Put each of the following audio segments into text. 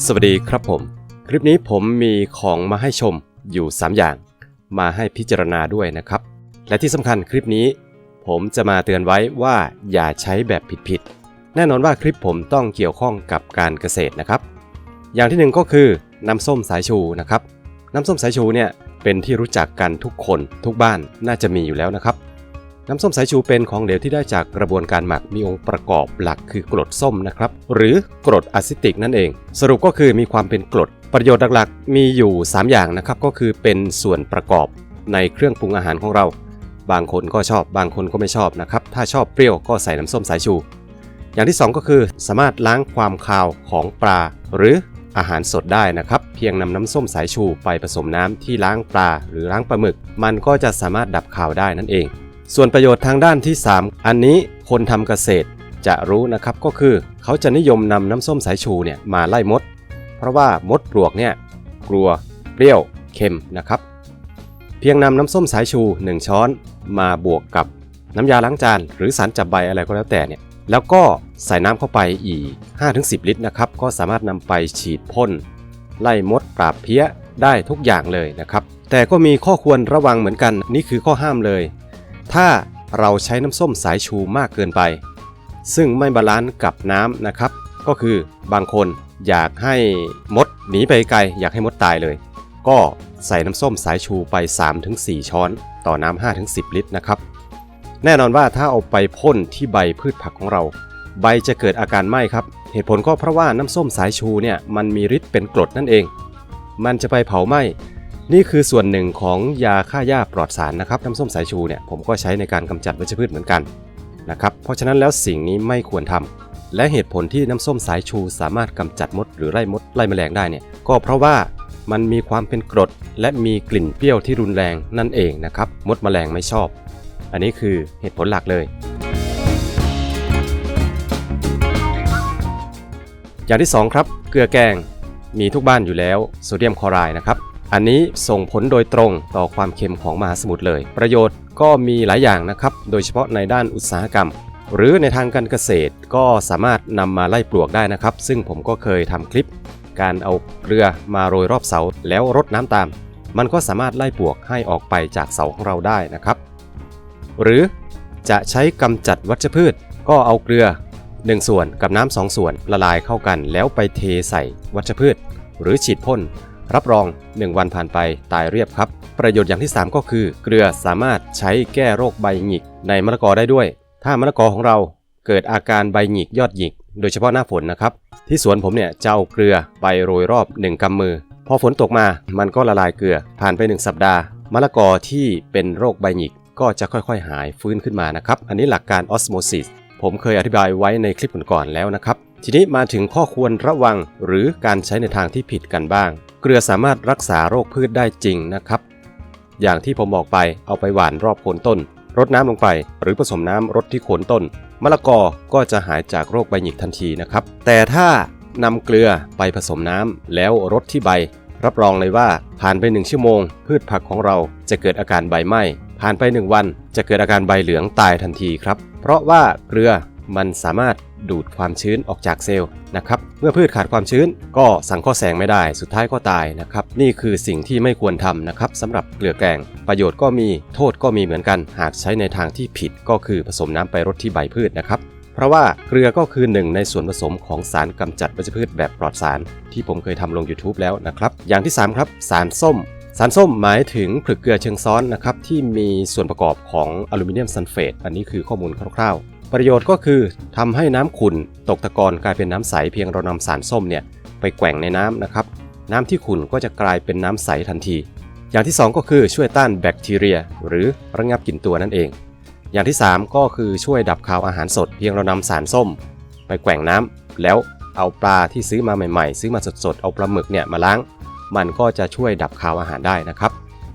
สวัสดีครับผม คลิปนี้ผมมีของมาให้ชมอยู่ 3 อย่าง มาให้พิจารณาด้วยนะครับ และที่สำคัญคลิปนี้ ผมจะมาเตือนไว้ว่าอย่าใช้แบบผิดๆแน่นอนว่าคลิปผมต้องเกี่ยวข้องกับการเกษตรนะครับ อย่างที่หนึ่งก็คือน้ำส้มสายชูนะครับ น้ำส้มสายชูเนี่ยเป็นที่รู้จักกันทุกคนทุกบ้านน่าจะมีอยู่แล้วนะครับ น้ำส้มสายชูเป็นของเหลวที่ได้จากกระบวนการหมักมีองค์ประกอบหลักคือกรดส้มนะครับ หรือกรดอะซิติกนั่นเอง สรุปก็คือมีความเป็นกรด ประโยชน์หลักๆ มีอยู่ 3 อย่างนะครับ ก็คือเป็นส่วนประกอบในเครื่องปรุงอาหารของเรา บางคนก็ชอบบางคนก็ไม่ชอบนะครับ ถ้าชอบเปรี้ยวก็ใส่น้ำส้มสายชู อย่างที่ 2 ก็คือสามารถล้างความคาวของปลา หรืออาหารสดได้นะครับ เพียงนำน้ำส้มสายชูไปผสมน้ำที่ล้างปลา หรือล้างปลาหมึก มันก็จะสามารถดับคาวได้นั่นเอง ส่วนประโยชน์ทางด้านที่ 3 อันนี้คนทำเกษตรจะรู้นะครับก็คือเขาจะนิยมนำน้ำส้มสายชูเนี่ยมาไล่มด เพราะว่ามดปลวกเนี่ยกลัวเปรี้ยวเค็มนะครับ เพียงนำน้ำส้มสายชู 1 ช้อนมาบวกกับน้ำยาล้างจาน หรือสารจับใบอะไรก็แล้วแต่เนี่ยแล้วก็ใส่น้ำเข้าไปอีก 5-10 ลิตรนะครับก็สามารถนำไปฉีดพ่นไล่มดปราบเพี้ยได้ทุกอย่างเลยนะครับ แต่ก็มีข้อควรระวังเหมือนกัน นี่คือข้อห้ามเลย ถ้าเราใช้น้ำส้มสายชูมากเกินไป ซึ่งไม่บาลานซ์กับน้ำนะครับ ก็คือบางคนอยากให้มดหนีไปไกล อยากให้มดตายเลย ก็ใส่น้ำส้มสายชูไป 3-4 ช้อน ต่อน้ำ5-10 ลิตรนะครับ แน่นอนว่าถ้าเอาไปพ่นที่ใบพืชผักของเรา ใบจะเกิดอาการไหม้ครับ เหตุผลก็เพราะว่าน้ำส้มสายชูเนี่ยมันมีฤทธิ์เป็นกรดนั่นเอง มันจะไปเผาไหม้ นี่คือส่วนหนึ่งของยาฆ่าหญ้าปลอดสารนะครับน้ำส้มสายชูเนี่ยผมก็ใช้ในการกำจัดวัชพืชเหมือนกันนะครับเพราะฉะนั้นแล้วสิ่งนี้ไม่ควรทำและเหตุผลที่น้ำส้มสายชูสามารถกำจัดมดหรือไล่มดไล่แมลงได้เนี่ยก็เพราะว่ามันมีความเป็นกรด และมีกลิ่นเปรี้ยวที่รุนแรงนั่นเองนะครับมดแมลงไม่ชอบ อันนี้คือเหตุผลหลักเลย อย่างที่ 2 ครับ เกลือแกงมีทุกบ้านอยู่แล้วโซเดียมคลอไรด์นะครับ อันนี้ส่งผลโดยตรงต่อความเค็มของมหาสมุทรเลย ประโยชน์ก็มีหลายอย่างนะครับ โดยเฉพาะในด้านอุตสาหกรรม หรือในทางการเกษตรก็สามารถนำมาไล่ปลวกได้นะครับ ซึ่งผมก็เคยทำคลิป การเอาเกลือมาโรยรอบเสาแล้วรดน้ำตาม มันก็สามารถไล่ปลวกให้ออกไปจากเสาของเราได้นะครับ หรือจะใช้กำจัดวัชพืช ก็เอาเกลือ 1 ส่วนกับน้ำสองส่วนละลายเข้ากัน แล้วไปเทใส่วัชพืช หรือฉีดพ่น รับรอง 1 วันผ่านไปตายเรียบครับ ประโยชน์อย่างที่ 3 ก็คือ เกลือสามารถใช้แก้โรคใบหงิกในมะละกอได้ด้วย ถ้ามะละกอของเราเกิดอาการใบหงิกยอดหงิก โดยเฉพาะหน้าฝนนะครับที่สวนผมเนี่ยจะเอาเกลือไปโรยรอบ 1กำมือ พอฝนตกมามันก็ละลายเกลือ ผ่านไป 1 สัปดาห์มะละกอที่เป็นโรคใบหงิกก็จะค่อยๆ หายฟื้นขึ้นมานะครับ อันนี้หลักการออสโมซิสผมเคยอธิบายไว้ในคลิปก่อนๆแล้วนะครับ ทีนี้มาถึงข้อควรระวังหรือการใช้ในทางที่ผิดกันบ้าง เกลือสามารถรักษาโรคพืชได้จริงนะครับ อย่างที่ผมบอกไปเอาไปหว่านรอบโคนต้น รดน้ำลงไป หรือผสมน้ำรดที่โคนต้น มะละกอก็จะหายจากโรคใบหงิกทันทีนะครับ แต่ถ้านำเกลือไปผสมน้ำแล้วรดที่ใบ รับรองเลยว่าผ่านไป1ชั่วโมง พืชผักของเราจะเกิดอาการใบไหม้ผ่านไป 1 วันจะเกิดอาการใบเหลืองตายทันทีครับ เพราะว่าเกลือ มันสามารถดูดความชื้นออกจากเซลล์นะครับ เมื่อพืชขาดความชื้นก็สังเคราะห์แสงไม่ได้ สุดท้ายก็ตายนะครับ นี่คือสิ่งที่ไม่ควรทำนะครับสำหรับเกลือแกง ประโยชน์ก็มีโทษก็มีเหมือนกัน หากใช้ในทางที่ผิดก็คือผสมน้ำไปรดที่ใบพืชนะครับ เพราะว่าเกลือก็คือหนึ่งในส่วนผสมของสารกำจัดวัชพืชแบบปลอดสาร ที่ผมเคยทำลง YouTube แล้วนะครับ อย่างที่ 3 ครับ สารส้มสารส้มหมายถึงผลึกเกลือเชิงซ้อนนะครับที่มีส่วนประกอบของอลูมิเนียมซัลเฟตอันนี้คือข้อมูลคร่าวๆ ประโยชน์ก็คือทำให้น้ำขุ่นตกตะกอนกลายเป็นน้ำใสเพียงเรานำสารส้มเนี่ยไปแกว่งในน้ำนะครับ น้ำที่ขุ่นก็จะกลายเป็นน้ำใสทันที อย่างที่ 2 ก็คือช่วยต้านแบคทีเรีย หรือระงับกลิ่นตัวนั่นเอง อย่างที่ 3 ก็คือช่วยดับคาวอาหารสด เพียงเรานำสารส้ม ไปแกว่งน้ำแล้วเอาปลาที่ซื้อมาใหม่ๆ ซื้อมาสดๆเอาปลาหมึกเนี่ยมาล้าง มันก็จะช่วยดับคาวอาหารได้นะครับ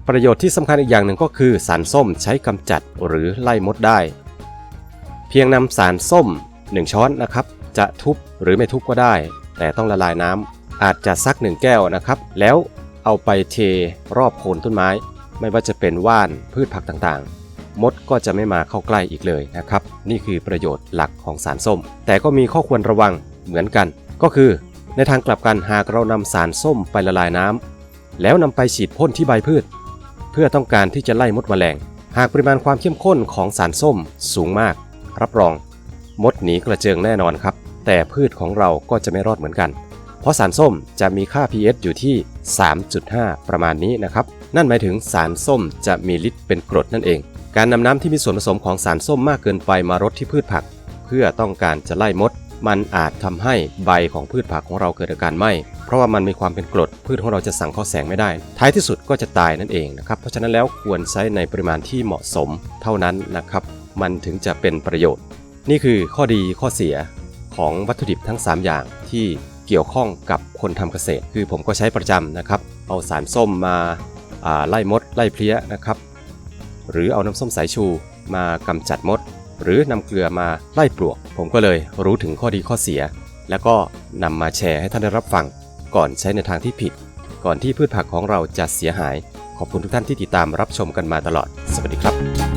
ประโยชน์ที่สำคัญอีกอย่างหนึ่งก็คือสารส้มใช้กำจัดหรือไล่มดได้ เพียงนำสารส้ม 1 ช้อนนะครับ จะทุบหรือไม่ทุบก็ได้ แต่ต้องละลายน้ำอาจจะสัก1แก้วนะครับ แล้วเอาไปเทรอบโคนต้นไม้ ไม่ว่าจะเป็นว่านพืชผักต่างๆ มดก็จะไม่มาเข้าใกล้อีกเลยนะครับ นี่คือประโยชน์หลักของสารส้ม แต่ก็มีข้อควรระวังเหมือนกัน ก็คือ ในทางกลับกันหากเรานำสารส้มไปละลายน้ำแล้วนำไปฉีดพ่นที่ใบพืช เพื่อต้องการที่จะไล่มดแมลง หากปริมาณความเข้มข้นของสารส้มสูงมาก รับรอง มดหนีกระเจิงแน่นอนครับ แต่พืชของเราก็จะไม่รอดเหมือนกัน เพราะสารส้มจะมีค่า pH อยู่ที่ 3.5 ประมาณนี้นะครับ นั่นหมายถึงสารส้มจะมีฤทธิ์เป็นกรดนั่นเอง การนำน้ำที่มีส่วนผสมของสารส้มมากเกินไปมารดที่พืชผัก เพื่อต้องการจะไล่มด มันอาจทำให้ใบของพืชผักของเราเกิดอาการไหม้เพราะว่ามันมีความเป็นกรดพืชของเราจะสั่งเข้าแสงไม่ได้ ท้ายที่สุดก็จะตายนั่นเองนะครับ เพราะฉะนั้นแล้วควรใช้ในปริมาณที่เหมาะสมเท่านั้นนะครับ มันถึงจะเป็นประโยชน์ นี่คือข้อดีข้อเสียของวัตถุดิบทั้ง 3 อย่างที่เกี่ยวข้องกับคนทำเกษตร คือผมก็ใช้ประจำนะครับ เอาสารส้มมาาไล่มด ไล่เพลี้ยนะครับ หรือเอาน้ำส้มสายชูมากำจัดมด หรือนำเกลือมาไล่ปลวก ผมก็เลยรู้ถึงข้อดีข้อเสีย แล้วก็นำมาแชร์ให้ท่านได้รับฟัง ก่อนใช้ในทางที่ผิด ก่อนที่พืชผักของเราจะเสียหาย ขอบคุณทุกท่านที่ติดตามรับชมกันมาตลอด สวัสดีครับ